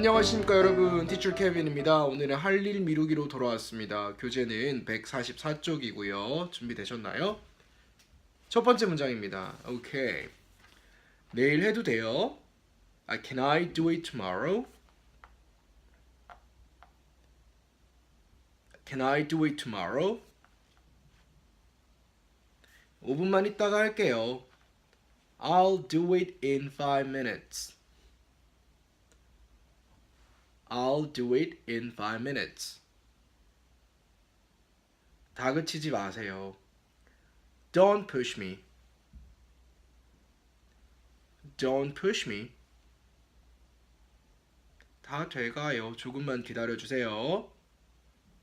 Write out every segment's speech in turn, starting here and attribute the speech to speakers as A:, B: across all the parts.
A: 안녕하십니까 여러분 티처 케빈입니다 오늘은 할 일 미루기로 돌아왔습니다 교재는 144쪽이고요 준비되셨나요? 첫 번째 문장입니다 오케이 내일 해도 돼요? 아, Can I do it tomorrow? Can I do it tomorrow? 5분만 있다가 할게요 I'll do it in 5 minutes I'll do it in five minutes. 다그치지 마세요. Don't push me. Don't push me. 다 돼가요. 조금만 기다려 주세요.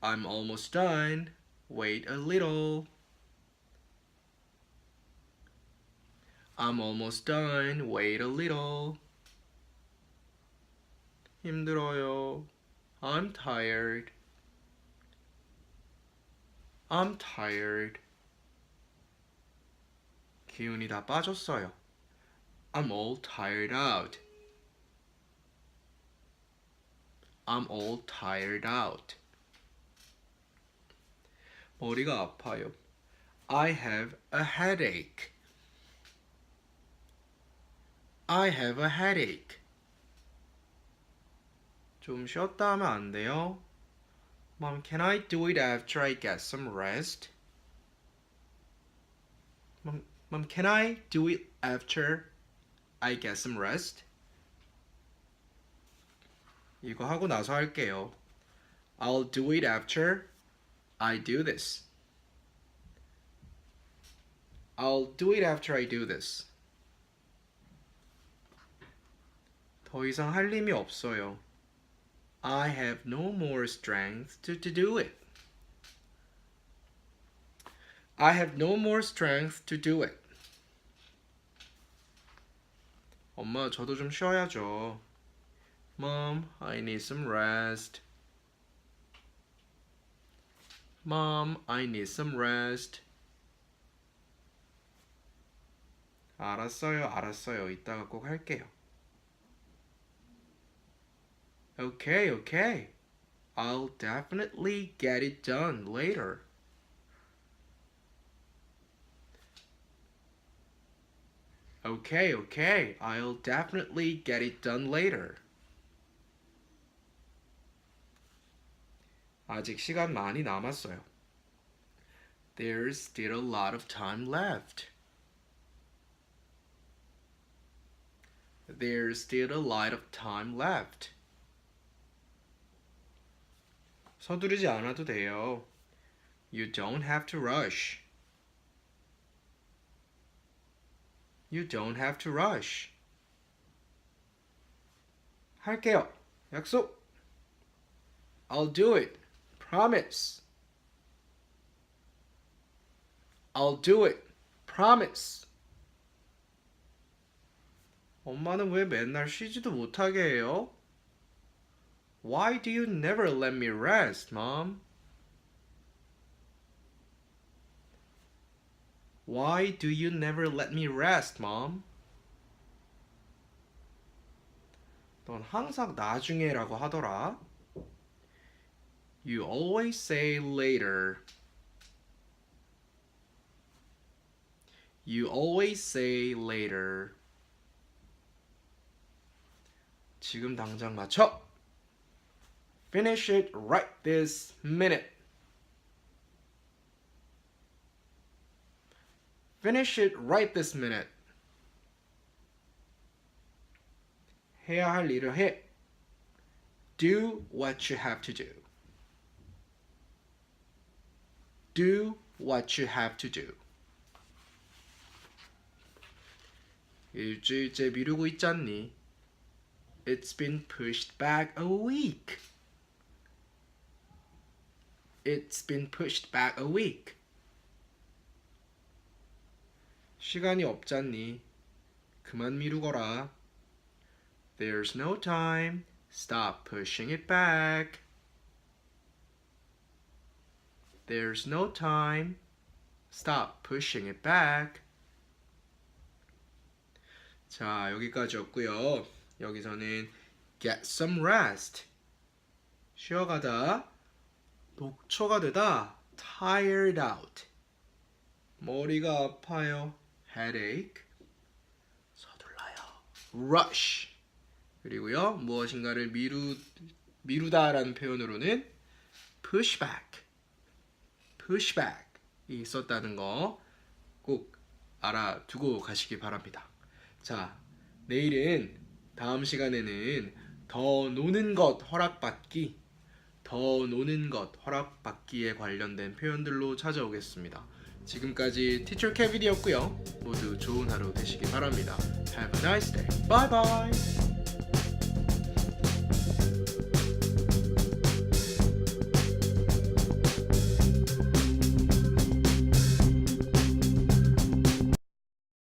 A: I'm almost done. Wait a little. I'm almost done. Wait a little. 힘들어요. I'm tired. I'm tired. 기운이 다 빠졌어요. I'm all tired out. I'm all tired out. 머리가 아파요. I have a headache. I have a headache. 좀 쉬었다 하면 안 돼요? Mom, can I do it after I get some rest? Mom, Mom, can I do it after I get some rest? 이거 하고 나서 할게요. I'll do it after I do this. I'll do it after I do this. 더 이상 할 힘이 없어요. I have no more strength to, to do it. I have no more strength to do it. 엄마, 저도 좀 쉬어야죠. Mom, I need some rest. Mom, I need some rest. 알았어요, 알았어요. 이따가 꼭 할게요. Okay, okay. I'll definitely get it done later. Okay, okay. I'll definitely get it done later. 아직 시간 많이 남았어요. There's still a lot of time left. There's still a lot of time left. 서두르지 않아도 돼요. You don't have to rush. You don't have to rush. 할게요. 약속. I'll do it. Promise. I'll do it. Promise. 엄마는 왜 맨날 쉬지도 못하게 해요? Why do you never let me rest, Mom? Why do you never let me rest, Mom? 넌 항상 나중에라고 하더라. You always say later. You always say later. 지금 당장 맞춰. Finish it right this minute. Finish it right this minute. 해야 할 일을 해. Do what you have to do. Do what you have to do. 일주일째 미루고 있잖니. It's been pushed back a week. It's been pushed back a week. 시간이 없잖니. 그만 미루거라. There's no time. Stop pushing it back. There's no time. Stop pushing it back. 자, 여기까지였고요. 여기서는 get some rest. 쉬어가다 녹초가 되다 tired out. 머리가 아파요. headache. 서둘러요. rush. 그리고요 무엇인가를 미루 미루다라는 표현으로는 pushback. pushback이 있었다는 거 꼭 알아두고 가시기 바랍니다. 자, 내일은 다음 시간에는 더 노는 것 허락받기, 더 노는 것 허락받기에 관련된 표현들로 찾아오겠습니다. 지금까지 티처 케빈이었고요. 모두 좋은 하루 되시기 바랍니다. Have a nice day. Bye bye.